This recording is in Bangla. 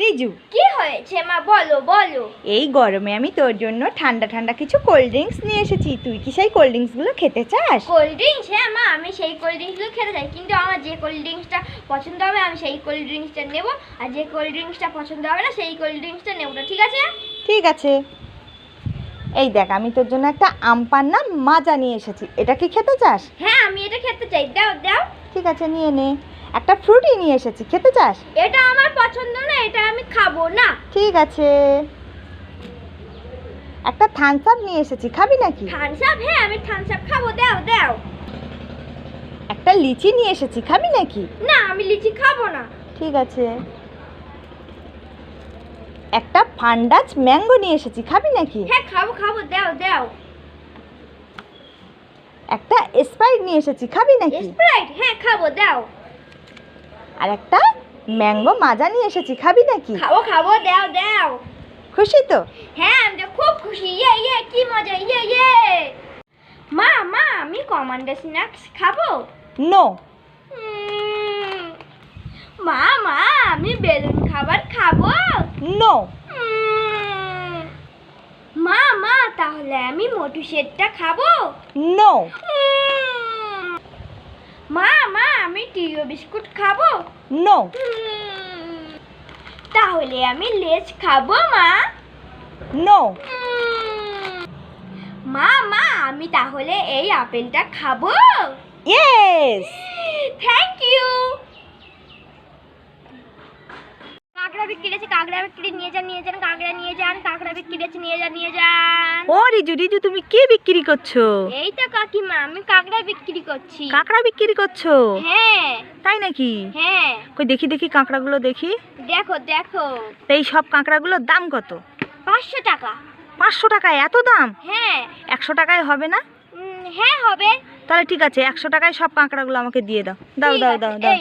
রিজু। কি হয়েছে মা? বলো বলো। এই গরমে আমি তোর জন্য ঠান্ডা ঠান্ডা কিছু কোল্ড ড্রিঙ্কস নিয়ে এসেছি। তুই কি সেই কোল্ড ড্রিঙ্কসগুলো খেতে চাস? কোল্ড ড্রিঙ্কস হ্যাঁ মা আমি সেই কোল্ড ড্রিঙ্কসগুলো খেতে চাই। কিন্তু আমার যে কোল্ড ড্রিঙ্কসটা পছন্দ হবে আমি সেই কোল্ড ড্রিঙ্কসটা নেব। আর যে কোল্ড ড্রিঙ্কসটা পছন্দ হবে না সেই কোল্ড ড্রিঙ্কসটা নেব না ঠিক আছে? ঠিক আছে। এই দেখ আমি তোর জন্য একটা আম পান্না মাজা নিয়ে এসেছি। এটা কি খেতে চাস? হ্যাঁ আমি এটা খেতে চাই। দাও দাও। ঠিক আছে নিয়ে নে। একটা ফ্রুটি নিয়ে এসেছি। খেতে চাস? এটা আমার পছন্দ খাব না? ঠিক আছে। একটা থামস আপ নিয়ে এসেছি খাবি নাকি? থামস আপ হ্যাঁ আমি থামস আপ খাব দাও দাও। একটা লিচি নিয়ে এসেছি খাবি নাকি? না আমি লিচি খাব না। ঠিক আছে। একটা ফান্ডাজ ম্যাঙ্গো নিয়ে এসেছি খাবি নাকি? হ্যাঁ খাব খাব দাও দাও। একটা স্প্রাইট নিয়ে এসেছি খাবি নাকি? স্প্রাইট হ্যাঁ খাব দাও। আর একটা ম্যাঙ্গো মাজা নিয়ে এসেছি খাবি নাকি? খাব খাব দাও দাও। খুশি তো? হ্যাঁ আমি তো খুব খুশি। ইয়ে ইয়ে কি মজা ইয়ে ইয়ে। মা মা আমি কমান্ডার স্ন্যাক্স খাব? নো। মা মা আমি বেলুন খাবার খাব? নো। মা মা তাহলে আমি মোটু সেটটা খাব? নো উম, মা টিও বিস্কুট খাব? নো তাহলে আমি লেজ খাব মা। নো মা মা আমি তাহলে এই আপেলটা খাব। ইয়েস থ্যাংক ইউ কাঁকড়া বিক্রি আছে কাঁকড়া বিক্রি নিয়ে যান নিয়ে যান কাঁকড়া নিয়ে যান কাঁকড়া বিক্রি আছে নিয়ে যান নিয়ে যান। ও রিজু রিজু তুমি কি বিক্রি করছ? এই তো কাকিমা আমি কাঁকড়া বিক্রি করছি। কাঁকড়া বিক্রি করছ? হ্যাঁ। তাই নাকি? হ্যাঁ। কই দেখি দেখি কাঁকড়াগুলো দেখি। দেখো দেখো। এই সব কাঁকড়াগুলোর দাম কত? পাঁচশো টাকা। পাঁচশো টাকায় এত দাম? হ্যাঁ। একশো টাকায় হবে না? হ্যাঁ হবে। তাহলে ঠিক আছে একশো টাকায় সব কাঁকড়াগুলো আমাকে দিয়ে দাও। দাও দাও দাও দাও।